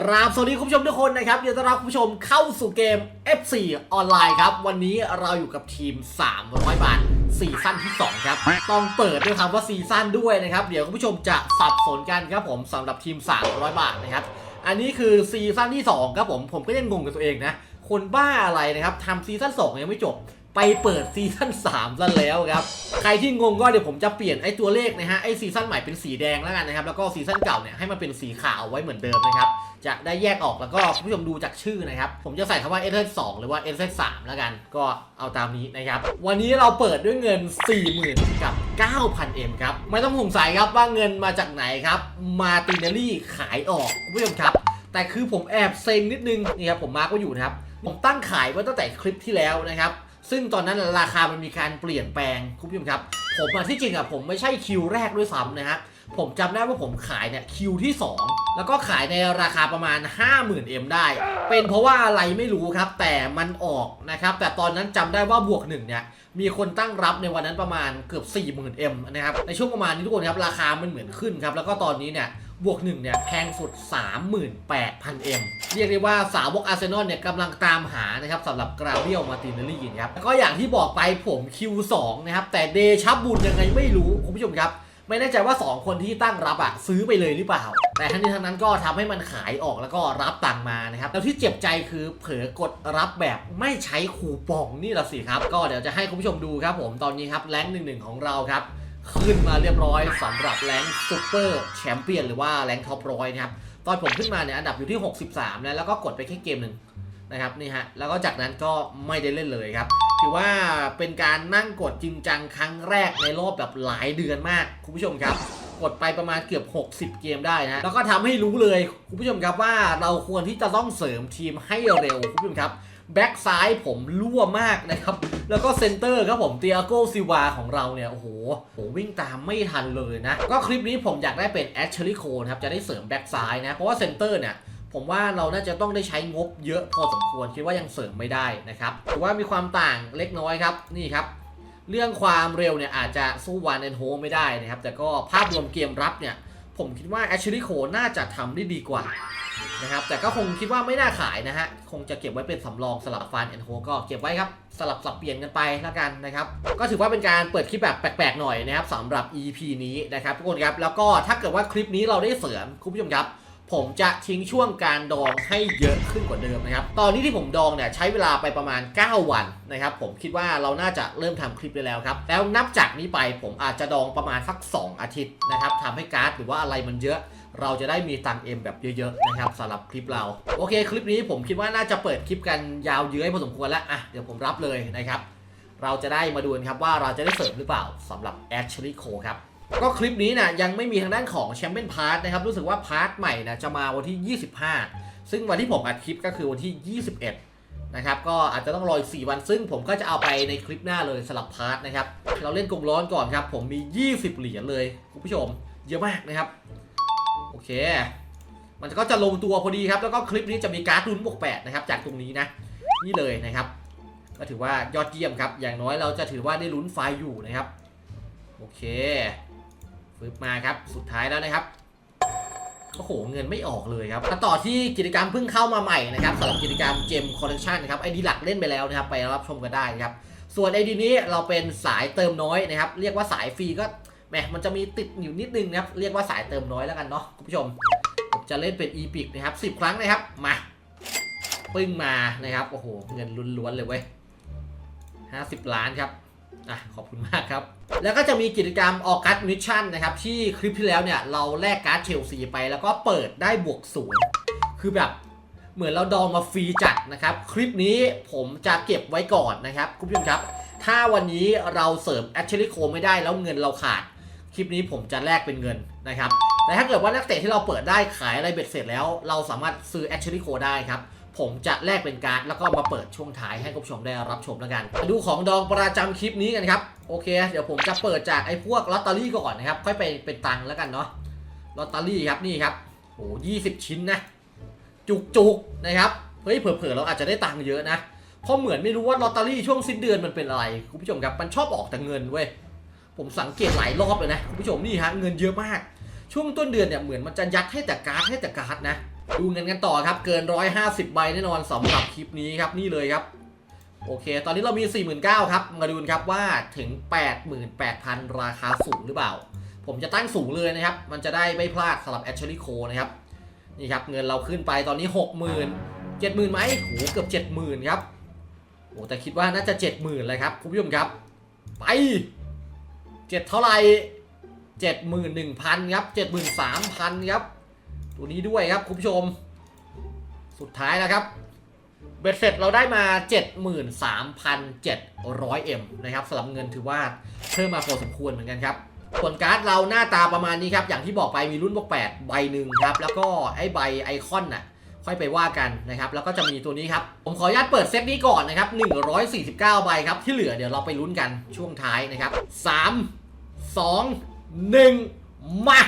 ครับสวัสดีคุณผู้ชมทุกคนนะครับยินดีต้อนรับคุณผู้ชมเข้าสู่เกม F4 ออนไลน์ครับ วันนี้เราอยู่กับทีม 300 บาทซีซั่นที่ 2 ครับ ต้องเปิดด้วยคำว่าซีซั่นด้วยนะครับ เดี๋ยวคุณผู้ชมจะสับสนกันครับผมสำหรับทีม 300 บาทนะครับ อันนี้คือซีซั่นที่ 2 ครับผม ผมก็ยังงงกับตัวเองนะ คนบ้าอะไรนะครับทำซีซั่น2ยังไม่จบ ไปเปิดซีซั่น3ซะแล้วครับใครที่งงก็เดี๋ยวผมจะเปลี่ยนไอ้ตัวเลขนะฮะไอ้ซีซั่นใหม่เป็นสีแดงแล้วกันนะครับแล้วก็ซีซั่นเก่าเนี่ยให้มันเป็นสีขาวไว้เหมือนเดิมนะครับจะได้แยกออกแล้วก็คุณผู้ชมดูจากชื่อนะครับ ผมจะใส่คำว่า s อ2หรือว่า s อ3แล้วกัน ก็เอาตามนี้นะครับ วันนี้เราเปิดด้วยเงิน 40,000 กับ 9,000 m ครับ ไม่ต้องสงสัยครับว่าเงินมาจากไหนครับ มาตินารี่ขายออกคุณผู้ชมครับ แต่คือผมแอบเซ็งนิดนึงนี่ครับผมมาร์กไว้อยู่นะครับ ผมตั้งขายไว้ตั้งแต่คลิปที่แล้วนะครับ ซึ่งตอนนั้นราคามันมีการเปลี่ยนแปลงคุณผู้ชมครับ ผมที่จริงอะผมไม่ใช่คิวแรกด้วยซ้ำนะฮะผมจำได้ว่าผมขายเนี่ยคิวที่ 2 แล้วก็ขายในราคาประมาณ 50,000 M ได้ เป็นเพราะว่าอะไรไม่รู้ครับ แต่มันออกนะครับ แต่ตอนนั้นจำได้ว่าบวกหนึ่งเนี่ยมีคนตั้งรับในวันนั้นประมาณเกือบ 40,000 M นะครับในช่วงประมาณนี้ทุกคนครับราคามันเหมือนขึ้นครับแล้วก็ตอนนี้เนี่ยบวกหนึ่งเนี่ยแพงสุด 38,000 M เรียกได้ว่าสาวกอาร์เซนอลเนี่ยกำลังตามหานะครับสำหรับกราเบียลมาตินเนลลี่นะครับแล้วก็อย่างที่บอกไปผม Q2 นะครับ แต่เดชับบุญยังไงไม่รู้คุณผู้ชมครับ ไม่แน่ใจว่า 2 คนที่ตั้งรับอะซื้อไปเลยหรือเปล่า แต่ทั้งนี้ทั้งนั้นก็ทำให้มันขายออกแล้วก็รับตังมานะครับแล้วที่เจ็บใจคือเผลอกดรับแบบไม่ใช้คูปองนี่ละสิครับ ก็เดี๋ยวจะให้คุณผู้ชมดูครับ ผมตอนนี้ครับแรงหนึ่งหนึ่งของเราครับขึ้นมาเรียบร้อยสำหรับแรงซูเปอร์แชมเปี้ยนหรือว่าแรงท็อปร้อยนะครับ ตอนผมขึ้นมาเนี่ยอันดับอยู่ที่ 63นะแล้วก็กดไปแค่เกมหนึ่งนะครับนี่ฮะแล้วก็จากนั้นก็ไม่ได้เล่นเลยครับถือว่าเป็นการนั่งกดจริงจังครั้งแรกในรอบแบบหลายเดือนมากคุณผู้ชมครับ กดไปประมาณเกือบ 60 เกมได้นะแล้วก็ทำให้รู้เลยคุณผู้ชมครับว่าเราควรที่จะต้องเสริมทีมให้เร็วคุณผู้ชมครับ แบ็กซ้ายผมรั่วมากนะครับ แล้วก็เซนเตอร์ครับผมเตียโกซิวาของเราเนี่ย โอ้โหโหวิ่งตามไม่ทันเลยนะ ก็คลิปนี้ผมอยากได้เป็นแอชเชอรี่โคนครับ จะได้เสริมแบ็กซ้ายนะ เพราะว่าเซนเตอร์เนี่ยผมว่าเราน่าจะต้องได้ใช้งบเยอะพอสมควรคิดว่ายังเสริมไม่ได้นะครับถือว่ามีความต่างเล็กน้อยครับนี่ครับเรื่องความเร็วเนี่ยอาจจะสู้วานแอนโฮไม่ได้นะครับแต่ก็ภาพรวมเกมรับเนี่ย ผมคิดว่าแอชลีย์โคน่าจะทำได้ดีกว่านะครับแต่ก็คงคิดว่าไม่น่าขายนะฮะ คงจะเก็บไว้เป็นสำรองสลับฟานแอนโฮก็เก็บไว้ครับ สลับสับเปลี่ยนกันไปแล้วกันนะครับ ก็ถือว่าเป็นการเปิดคลิปแบบแปลกๆหน่อยนะครับสำหรับ EP นี้นะครับทุกคนครับ แล้วก็ถ้าเกิดว่าคลิปนี้เราได้เสริมคุณผู้ชมครับ ผมจะทิ้งช่วงการดองให้เยอะขึ้นกว่าเดิมนะครับ ตอนนี้ที่ผมดองเนี่ยใช้เวลาไปประมาณ 9 วันนะครับ ผมคิดว่าเราน่าจะเริ่มทำคลิปได้แล้วครับ แล้วนับจากนี้ไปผมอาจจะดองประมาณสัก 2 อาทิตย์นะครับทำให้การ์ดหรือว่าอะไรมันเยอะ เราจะได้มีตังเอ็มแบบเยอะๆนะครับสำหรับคลิปเรา โอเค คลิปนี้ผมคิดว่าน่าจะเปิดคลิปกันยาวเยื้อยพอสมควรแล้วอะเดี๋ยวผมรับเลยนะครับ เราจะได้มาดูกันครับว่าเราจะได้เสริมหรือเปล่าสำหรับ Ashley Cole ครับ ก็คลิปนี้นะยังไม่มีทางด้านของแชมเปี้ยนพาร์ทนะครับ รู้สึกว่าพาร์ทใหม่นะจะมาวันที่ 25 ซึ่งวันที่ผมอัดคลิปก็คือวันที่ 21 นะครับ ก็อาจจะต้องรออีก 4 วัน ซึ่งผมก็จะเอาไปในคลิปหน้าเลยสลับพาร์ทนะครับ เราเล่นกงร้อนก่อนครับ ผมมี 20 เหรียญเลยคุณผู้ชม เยอะมากนะครับ โอเค มันก็จะลงตัวพอดีครับ แล้วก็คลิปนี้จะมีการ์ดลุ้นบวก8นะครับ จากตรงนี้นะ นี่เลยนะครับ ก็ถือว่ายอดเยี่ยมครับ อย่างน้อยเราจะถือว่าได้ลุ้นไฟอยู่นะครับ โอเค ฟึบมาครับ สุดท้ายแล้วนะครับโอ้โหเงินไม่ออกเลยครับมาต่อที่กิจกรรมเพิ่งเข้ามาใหม่นะครับสำหรับกิจกรรมเกมคอลเลคชันนะครับไอดีหลักเล่นไปแล้วนะครับ ไปรับชมกันได้ครับส่วนไอดีนี้เราเป็นสายเติมน้อยนะครับ เรียกว่าสายฟรีก็แหมมันจะมีติดอยู่นิดนึงนะครับ เรียกว่าสายเติมน้อยแล้วกันเนาะคุณผู้ชมผมจะเล่นเป็นอีพิกนะครับ10ครั้งนะครับมาปึ้งมานะครับโอ้โหเงินล้วนๆเลยเว้ย50ล้านครับ อะขอบคุณมากครับ แล้วก็จะมีกิจกรรมออกัสมิชชั่นนะครับ ที่คลิปที่แล้วเนี่ย เราแลกการ์ดเชลซีไป แล้วก็เปิดได้บวกศูนย์คือแบบเหมือนเราดองมาฟรีจัดนะครับ คลิปนี้ผมจะเก็บไว้ก่อนนะครับ คุณผู้ชมครับ ถ้าวันนี้เราเสริมแอชเชอรี่โคไม่ได้แล้วเงินเราขาด คลิปนี้ผมจะแลกเป็นเงินนะครับแต่ถ้าเกิดว่านักเตะที่เราเปิดได้ขายอะไรเบ็ดเสร็จแล้ว เราสามารถซื้อแอชเชอรี่โคได้ครับ ผมจะแลกเป็นการ์ดแล้วก็มาเปิดช่วงท้ายให้คุณผู้ชมได้รับชมแล้วกันดูของดองประจำคลิปนี้กันครับโอเค เดี๋ยวผมจะเปิดจากไอ้พวกลอตเตอรี่ก่อนนะครับ ค่อยไปเป็นตังค์แล้วกันเนาะลอตเตอรี่ครับนี่ครับโอ้ยี่สิบชิ้นนะ จุกจุกนะครับเฮ้ยเผลอๆเราอาจจะได้ตังค์เยอะนะเพราะเหมือนไม่รู้ว่าลอตเตอรี่ช่วงสิ้นเดือนมันเป็นอะไรคุณผู้ชมครับมันชอบออกแต่เงินเว้ยผมสังเกตหลายรอบเลยนะคุณผู้ชมนี่ฮะเงินเยอะมาก ช่วงต้นเดือนเนี่ยเหมือนมันจะยัดให้แต่การ์ดให้แต่การ์ดนะ ดูเงินกันต่อครับ เกิน 150 ใบแน่นอนสำหรับคลิปนี้ครับนี่เลยครับ โอเค ตอนนี้เรามี 49,000 ครับ มาดูนครับว่าถึง 88,000 ราคาสูงหรือเปล่า ผมจะตั้งสูงเลยนะครับ มันจะได้ไม่พลาดสำหรับแอชเชอรี่โคนะครับ นี่ครับ เงินเราขึ้นไปตอนนี้ 60,000 70,000ไหมโหเกือบ 70,000 ครับโอ้แต่คิดว่าน่าจะ 70,000เลยครับคุณผู้ชมครับ ไป 7 เท่าไหร่71,000 ครับ 73,000 ครับ ตัวนี้ด้วยครับคุณผู้ชม สุดท้ายนะครับ เบ็ดเสร็จเราได้มา 73,700M นะครับสำหรับเงินถือว่าเพิ่มมาพอสมควรเหมือนกันครับส่วนการ์ดเราหน้าตาประมาณนี้ครับ อย่างที่บอกไปมีรุ่นบวก8ใบหนึ่งครับ แล้วก็ไอ้ใบไอคอนน่ะ ค่อยไปว่ากันนะครับ แล้วก็จะมีตัวนี้ครับ ผมขออนุญาตเปิดเซตนี้ก่อนนะครับ 149 ใบครับ ที่เหลือเดี๋ยวเราไปลุ้นกันช่วงท้ายนะครับ 3 2 1 มา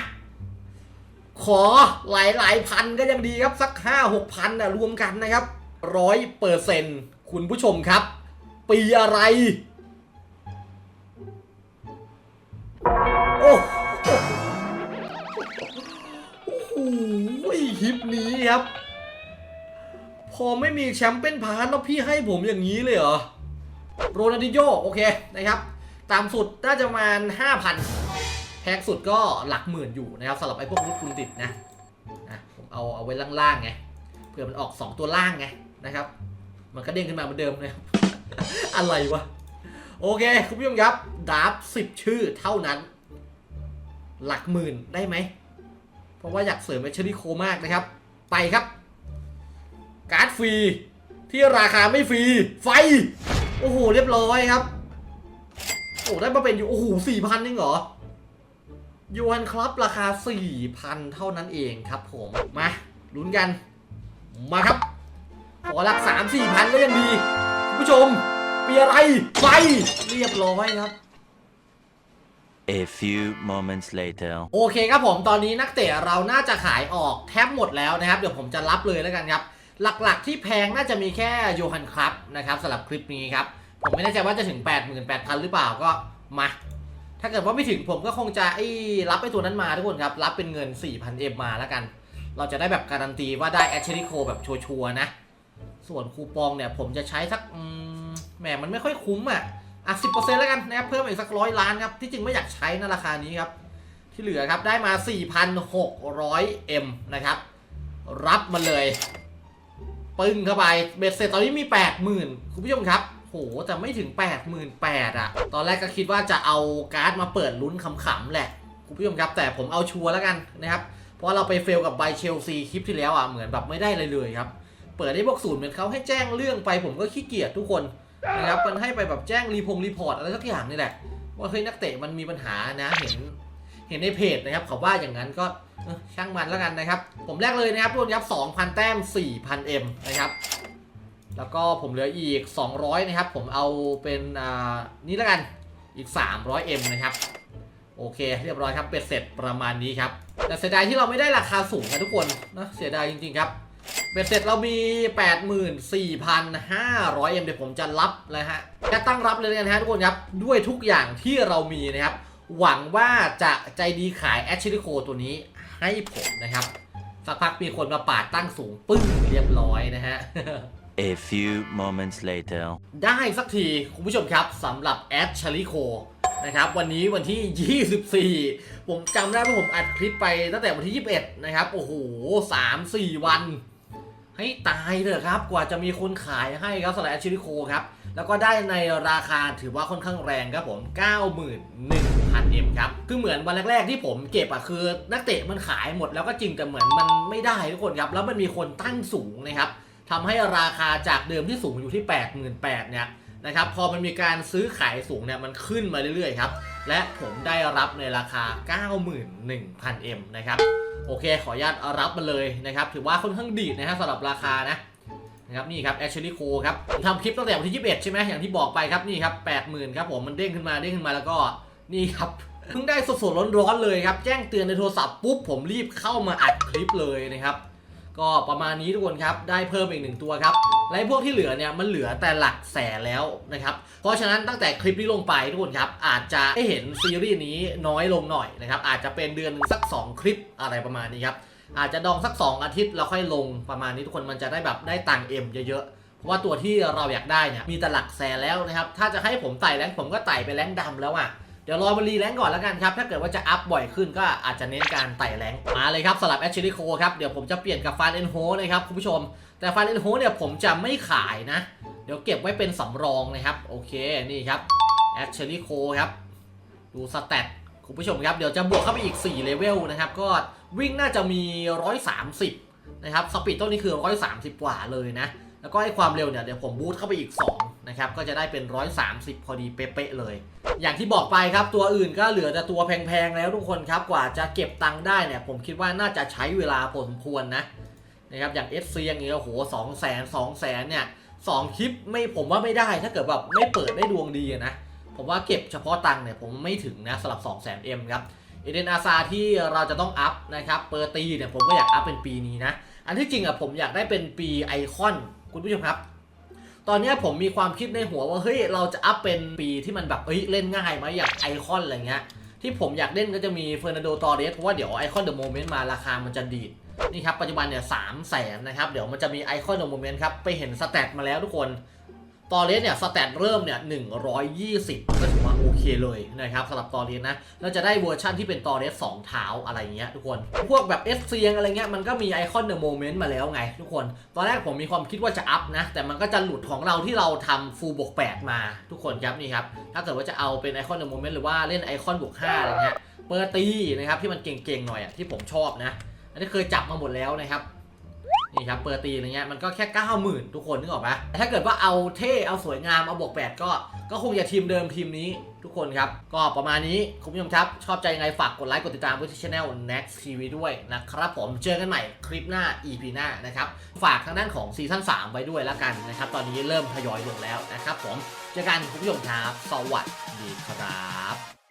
ขอหลายหลายๆพันก็ยังดีครับ สัก5 6พันนะรวมกันนะครับร้อยเปอร์เซ็นต์คุณผู้ชมครับ ปีอะไร โอ้โหคลิปนี้ครับ พอไม่มีแชมป์เป็นพาร์ทแล้วพี่ให้ผมอย่างนี้เลยเหรอ โรนัลดิโยโอเคนะครับ ตามสุดน่าจะประมาณ5,000 แพงสุดก็หลักหมื่นอยู่นะครับสำหรับไอ้พวกรุ่นคุณติดนะนะผมเอาเอาไว้ล่างๆไงเผื่อมันออก 2 ตัวล่างไงนะครับ มันก็เด้งขึ้นมาเหมือนเดิมนะครับอะไรวะโอเค คุณผู้ชมครับดาร์ฟสิบชื่อเท่านั้น หลักหมื่นได้ไหม เพราะว่าอยากเสริมเอชรี่โคมากนะครับ ไปครับ การ์ดฟรี ที่ราคาไม่ฟรี ไฟ โอ้โห เรียบร้อยครับ โอ้ได้มาเป็นอยู่ โอ้โหสี่พันเองเหรอ ยูฮันครับราคา 4,000 เท่านั้นเองครับผมมาลุ้นกัน มาครับ ขอหลัก 3 4พันก็ยังดีคุณผู้ชมเปียอะไรไฟเรียบร้อยครับ A few moments later. โอเคครับผมตอนนี้นักเตะเราน่าจะขายออกแทบหมดแล้วนะครับ เดี๋ยวผมจะรับเลยแล้วกันครับ หลักๆที่แพงน่าจะมีแค่โยฮันครับนะครับสำหรับคลิปนี้ครับ ผมไม่แน่ใจว่าจะถึง 88,000 หรือเปล่าก็มา ถ้าเกิดว่าไม่ถึงผมก็คงจะไอ้รับไอ้ตัวนั้นมาทุกคนครับ รับเป็นเงิน 4,000M มาแล้วกัน เราจะได้แบบการันตีว่าได้แอชเชอรี่โคแบบชัวร์ๆนะ ส่วนคูปองเนี่ยผมจะใช้สักแหมมันไม่ค่อยคุ้มอะอะสิแล้วกันนะครับเพิ่มอีกสักร้อยล้านครับ ที่จริงไม่อยากใช้นะราคานี้ครับ ที่เหลือครับได้มา 4,600M นะครับ รับมาเลย ปึ้งเข้าไปเบ็ดเสร็จตอนนี้มี 80,000 คุณผู้ชมครับ หแต่ไม่ถึง 88,000อะ ตอนแรกก็คิดว่าจะเอาการ์ดมาเปิดลุ้นขำๆแหละ คุณผู้ชมครับ แต่ผมเอาชัวร์แล้วกันนะครับ เพราะเราไปเฟลกับไบเชลซีคลิปที่แล้วอะ เหมือนแบบไม่ได้เลยเลยครับ เปิดได้บอกศูนย์เหมือนเขาให้แจ้งเรื่องไปผมก็ขี้เกียจทุกคนนะครับ มันให้ไปแบบแจ้งรีพงรีพอร์ตอะไรสักอย่างนี่แหละ ว่าเฮ้ยนักเตะมันมีปัญหานะ เห็นเห็นในเพจนะครับเขาว่าอย่างนั้นก็ช่างมันแล้วกันนะครับ ผมแรกเลยนะครับทุกคนครับ2,000 แต้ม 4,000M นะครับ แล้วก็ผมเหลืออีก 200 นะครับ ผมเอาเป็นอ่านี่แล้วกันอีก 300M นะครับ โอเค เรียบร้อยครับเป็ดเสร็จประมาณนี้ครับ แต่เสียดายที่เราไม่ได้ราคาสูงนะทุกคนนะเสียดายจริงๆครับเบ็ดเสร็จเรามี 84,500 m เดี๋ยวผมจะรับเลยฮะจะตั้งรับเลยนะฮะทุกคนครับ ด้วยทุกอย่างที่เรามีนะครับ หวังว่าจะใจดีขายแอชลิโคตัวนี้ให้ผมนะครับ สักพักมีคนมาปาดตั้งสูงปึ้งเรียบร้อยนะฮะ A few moments later. ได้สักทีคุณผู้ชมครับสำหรับแอดชาริโคนะครับวันนี้วันที่ 24 ผมจำได้ว่าผมอัดคลิปไปตั้งแต่วันที่ 21 นะครับ โอ้โห 3 4 วัน ให้ตายเถอะครับ กว่าจะมีคนขายให้ครับสำหรับแอดชาริโคครับ แล้วก็ได้ในราคาถือว่าค่อนข้างแรงครับผม 91,000 m ครับ คือเหมือนวันแรกๆที่ผมเก็บอะคือนักเตะมันขายหมดแล้วก็จริงแต่เหมือนมันไม่ได้ทุกคนครับ แล้วมันมีคนตั้งสูงนะครับ ทำให้ราคาจากเดิมที่สูงอยู่ที่ 88,000เนี่ยนะครับพอมันมีการซื้อขายสูงเนี่ยมันขึ้นมาเรื่อยๆครับ และผมได้รับในราคา 91,000M นะครับโอเค ขออนุญาตรับมาเลยนะครับ ถือว่าค่อนข้างดีดนะฮะสำหรับราคานะนะครับนี่ครับ Actually Co ครับผมทำคลิปตั้งแต่วันที่ 21 ใช่ไหมอย่างที่บอกไปครับนี่ครับ 80,000ครับผมมันเด้งขึ้นมาเด้งขึ้นมาแล้วก็นี่ครับเพิ่งได้สดๆร้อนๆเลยครับ แจ้งเตือนในโทรศัพท์ปุ๊บผมรีบเข้ามาอัดคลิปเลยนะครับ ก็ประมาณนี้ทุกคนครับ ได้เพิ่มอีกหนึ่งตัวครับ และพวกที่เหลือเนี่ยมันเหลือแต่หลักแสนแล้วนะครับ เพราะฉะนั้นตั้งแต่คลิปนี้ลงไปทุกคนครับ อาจจะได้เห็นซีรีส์นี้น้อยลงหน่อยนะครับ อาจจะเป็นเดือนหนึ่งสัก 2 คลิปอะไรประมาณนี้ครับ อาจจะดองสัก 2 อาทิตย์แล้วค่อยลงประมาณนี้ทุกคนมันจะได้แบบได้ตังเอ็มเยอะๆ เพราะว่าตัวที่เราอยากได้เนี่ยมีแต่หลักแสนแล้วนะครับ ถ้าจะให้ผมไต่แรงผมก็ไต่ไปแรงค์ดำแล้วอะ เดี๋ยวรอมารีแรงก่อนแล้วกันครับ ถ้าเกิดว่าจะอัพบ่อยขึ้นก็อาจจะเน้นการไต่แรงมาเลยครับสลับแอชเชอรี่โคครับ เดี๋ยวผมจะเปลี่ยนกับฟานเอ็นโฮนะครับคุณผู้ชม แต่ฟานเอ็นโฮเนี่ยผมจะไม่ขายนะ เดี๋ยวเก็บไว้เป็นสำรองนะครับ โอเคนี่ครับแอชเชอรี่โคครับ ดูสแตทคุณผู้ชมครับ เดี๋ยวจะบวกเข้าไปอีก4เลเวลนะครับ ก็วิ่งน่าจะมี 130นะครับสปีดต้นนี้คือ 130 กว่าเลยนะ แล้วก็ไอ้ความเร็วเนี่ยเดี๋ยวผมบูทเข้าไปอีก 2 นะครับก็จะได้เป็น 130 พอดีเป๊ะๆเลย อย่างที่บอกไปครับตัวอื่นก็เหลือแต่ตัวแพงๆแล้วทุกคนครับกว่าจะเก็บตังค์ได้เนี่ยผมคิดว่าน่าจะใช้เวลาพอสมควรนะนะครับอย่าง s ออย่างเงี้ยโอ้โหสองแสนสองแสนเนี่ยสองคลิปไม่ผมว่าไม่ได้ถ้าเกิดแบบไม่เปิดได้ดวงดีนะผมว่าเก็บเฉพาะตังค์เนี่ยผมไม่ถึงนะสำหรับ 2 0 0 0 0 0 M ครับเอเดนอาซาที่เราจะต้องอัพนะครับเปอร์ตีเนี่ยผมก็อยากอัพเป็นปีนี้นะ อันที่จริงอะผมอยากได้เป็นปีไอคอน คุณผู้ชมครับ ตอนนี้ผมมีความคิดในหัวว่าเฮ้ยเราจะอัพเป็นปีที่มันแบบเอ้ยเล่นง่ายไหมอย่างไอคอนอะไรเงี้ยที่ผมอยากเล่นก็จะมีเฟอร์นันโดตอเรสเพราะว่าเดี๋ยวไอคอนเดอะโมเมนต์มาราคามันจะดีดนี่ครับปัจจุบันเนี่ยสามแสนนะครับเดี๋ยวมันจะมีไอคอนเดอะโมเมนต์ครับไปเห็นสแตทมาแล้วทุกคน ตอเรสเนี่ยสแตทเริ่มเนี่ย120 ก็ถือว่าโอเคเลยนะครับสำหรับตอเรสนะเราจะได้เวอร์ชั่นที่เป็นตอเรส2เท้าอะไรเงี้ยทุกคน พวกแบบเอสเซียงอะไรเงี้ยมันก็มีไอคอนเดอะโมเมนต์มาแล้วไงทุกคน ตอนแรกผมมีความคิดว่าจะอัพนะ แต่มันก็จะหลุดของเราที่เราทำฟูลบวก8มาทุกคนครับนี่ครับถ้าเกิดว่าจะเอาเป็นไอคอนเดอะโมเมนต์หรือว่าเล่นไอคอนบวก5อะไรเงี้ยเปอร์ตีนะครับที่มันเก่งๆหน่อยอะที่ผมชอบนะ อันนี้เคยจับมาหมดแล้วนะครับ นี่ครับเปอร์ตีอะไรเงี้ยมันก็แค่90,000ทุกคนนึกออกปะแต่ถ้าเกิดว่าเอาเท่เอาสวยงามเอาบวก8ก็ก็คงจะทีมเดิมทีมนี้ทุกคนครับ ก็ประมาณนี้คุณผู้ชมครับ ชอบใจยังไงฝากกดไลค์กดติดตามไว้ที่ช่อง Next TV ด้วยนะครับผมเจอกันใหม่คลิปหน้า EP หน้านะครับ ฝากทางด้านของซีซั่น3ไว้ด้วยแล้วกันนะครับ ตอนนี้เริ่มทยอยลงแล้วนะครับผมเจอกันคุณผู้ชมครับ สวัสดีครับ